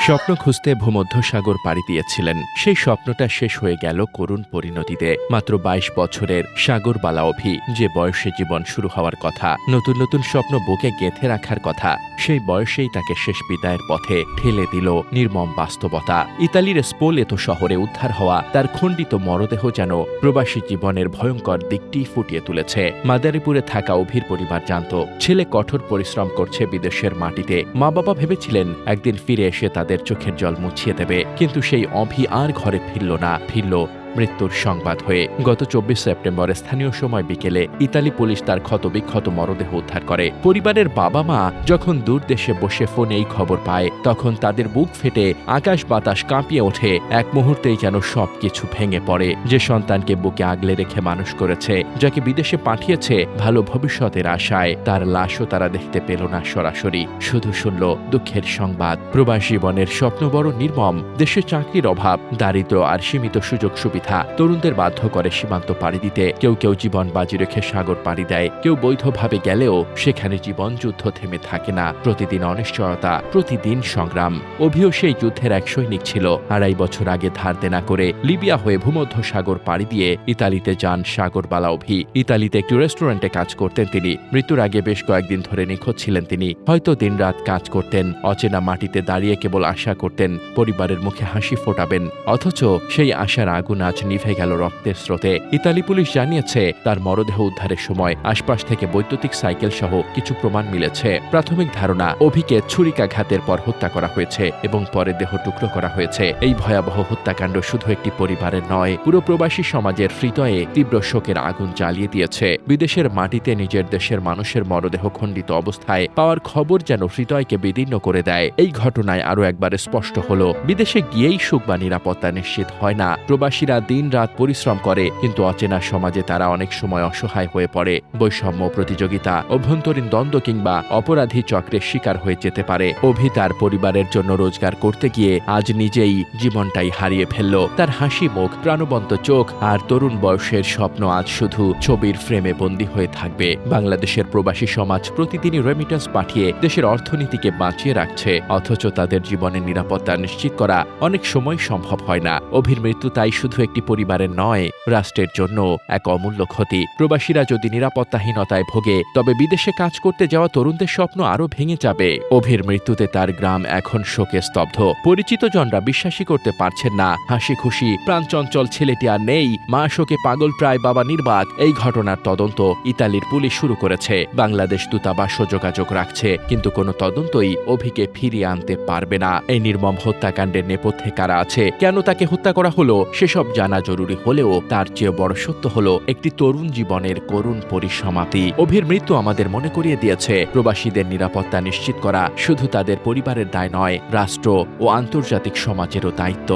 স্বপ্ন খুঁজতে ভূমধ্যসাগর পাড়ি দিয়েছিলেন। সেই স্বপ্নটা শেষ হয়ে গেল করুণ পরিণতিতে। মাত্র বাইশ বছরের সাগরবালা অভি, যে বয়সে জীবন শুরু হওয়ার কথা, নতুন নতুন স্বপ্ন বুকে গেঁথে রাখার কথা। সেই বয়সেই তাকে শেষ বিদায়ের পথে ঠেলে দিল নির্মম বাস্তবতা। ইতালির স্পোলেতো শহরে উদ্ধার হওয়া তার খণ্ডিত মরদেহ যেন প্রবাসী জীবনের ভয়ঙ্কর দিকটি ফুটিয়ে তুলেছে। মাদারীপুরে থাকা অভির পরিবার জানত, ছেলে কঠোর পরিশ্রম করছে বিদেশের মাটিতে। মা বাবা ভেবেছিলেন, একদিন ফিরে এসে তাদের চোখের জল মুছিয়ে দেবে। কিন্তু সেই অভি আর ঘরে ফিরল না, ফিরল মৃত্যুর সংবাদ হয়ে গত চব্বিশ সেপ্টেম্বর স্থানীয় সময় বিকেলে ইতালি পুলিশ তার ক্ষতবিক্ষত মরদেহ উদ্ধার করে। পরিবারের বাবা মা যখন দূর দেশে বসে ফোনে এই খবর পায়, তখন তাদের বুক ফেটে আকাশ বাতাস কাঁপিয়ে ওঠে। এক মুহূর্তেই যেন সবকিছু ভেঙে পড়ে। যে সন্তানকে বুকে আগলে রেখে মানুষ করেছে, যাকে বিদেশে পাঠিয়েছে, ভালো ভবিষ্যতের আশায়, তার লাশও তারা দেখতে পেল না সরাসরি। শুধু শুনল দুঃখের সংবাদ। প্রবাস জীবনের স্বপ্ন বড় নির্মম, দেশে চাকরির অভাব, দারিদ্র আর সীমিত সুযোগ সুবিধা তরুণদের বাধ্য করে সীমান্ত পাড়ি দিতে। কেউ কেউ জীবন বাজি রেখে সাগর পাড়ি দেয়। কেউ বৈধভাবে গেলেও সেখানে জীবন যুদ্ধ থেমে থাকে না। প্রতিদিন অনিশ্চয়তা, প্রতিদিন সংগ্রাম। অভিও সেই যুদ্ধের এক সৈনিক ছিল। আড়াই বছর আগে ধার দেনা করে লিবিয়া হয়ে ভূমধ্য সাগর পাড়ি দিয়ে ইতালিতে যান সাগরবালা অভি। ইতালিতে একটি রেস্টুরেন্টে কাজ করতেন তিনি। মৃত্যুর আগে বেশ কয়েকদিন ধরে নিখোঁজ ছিলেন তিনি। হয়তো দিনরাত কাজ করতেন। অচেনা মাটিতে দাঁড়িয়ে কেবল আশা করতেন, পরিবারের মুখে হাসি ফোটাবেন। অথচ সেই আশার আগুন আজ নিভে গেল রক্তের স্রোতে। ইতালি পুলিশ জানিয়েছে, তার মরদেহ উদ্ধারের সময় আশপাশ থেকে বৈদ্যুতিক সাইকেল সহ কিছু প্রমাণ মিলেছে। প্রাথমিক ধারণা, অভিকে ছুরিকাঘাতের পর হত্যা করা হয়েছে এবং পরে দেহ টুকরো করা হয়েছে। এই ভয়াবহ হত্যাকাণ্ড শুধু একটি পরিবারের নয়, পুরো প্রবাসী সমাজের হৃদয়ে তীব্র শোকের আগুন জ্বালিয়ে দিয়েছে। বিদেশের মাটিতে নিজের দেশের মানুষের মরদেহ খণ্ডিত অবস্থায় পাওয়ার খবর যেন হৃদয়কে বিদীর্ণ করে দেয়, এই ঘটনায় আরও একবার স্পষ্ট হলো। বিদেশে গিয়েই সুখ বা নিরাপত্তা নিশ্চিত হয় না। প্রবাসীরা দিন রাত পরিশ্রম করে, কিন্তু অচেনা সমাজে তারা অনেক সময় অসহায় হয়ে পড়ে। বৈষম্য প্রতিযোগিতা, অভ্যন্তরীণ দ্বন্দ্ব কিংবা অপরাধী চক্রের শিকার হয়ে যেতে পারে। অভি তার পরিবারের জন্য রোজগার করতে গিয়ে আজ নিজেই জীবনটাই হারিয়ে ফেলল। তার হাসি মুখ, প্রাণবন্ত চোখ আর তরুণ বয়সের স্বপ্ন আজ শুধু ছবির ফ্রেমে বন্দী হয়ে থাকবে। বাংলাদেশের প্রবাসী সমাজ প্রতিদিনই রেমিটেন্স পাঠিয়ে দেশের অর্থনীতিকে বাঁচিয়ে রাখছে। অথচ তাদের জীবনের নিরাপত্তা নিশ্চিত করা অনেক সময় সম্ভব হয় না। অভির মৃত্যু তাই শুধু একটি পরিবারের নয়, রাষ্ট্রের জন্য এক অমূল্য ক্ষতি। প্রবাসীরা যদি নিরাপত্তাহীনতায় ভোগে, তবে বিদেশে কাজ করতে যাওয়া তরুণদের স্বপ্ন আরও ভেঙে যাবে। অভির মৃত্যুতে তার গ্রাম এখন শোকে স্তব্ধ। পরিচিত জনরা বিশ্বাসই করতে পারছেন না। হাসি খুশি, প্রাণচঞ্চল ছেলেটি আর নেই। মা শোকে পাগল প্রায় বাবা নির্বাক। এই ঘটনার তদন্ত ইতালির পুলিশ শুরু করেছে। বাংলাদেশ দূতাবাসও যোগাযোগ রাখছে, কিন্তু কোনো তদন্তই অভিকে ফিরিয়ে আনতে পারবে না। এই নির্মম হত্যাকাণ্ডের নেপথ্যে কারা আছে? কেন তাকে হত্যা করা হলো? সেসব জানা জরুরি হলেও তার চেয়ে বড় সত্য হলো একটি তরুণ জীবনের করুণ পরিসমাপ্তি। অভির মৃত্যু আমাদের মনে করিয়ে দিয়েছে। প্রবাসীদের নিরাপত্তা নিশ্চিত করা শুধু তাদের পরিবারের দায় নয়, রাষ্ট্র ও আন্তর্জাতিক সমাজেরও দায়িত্ব।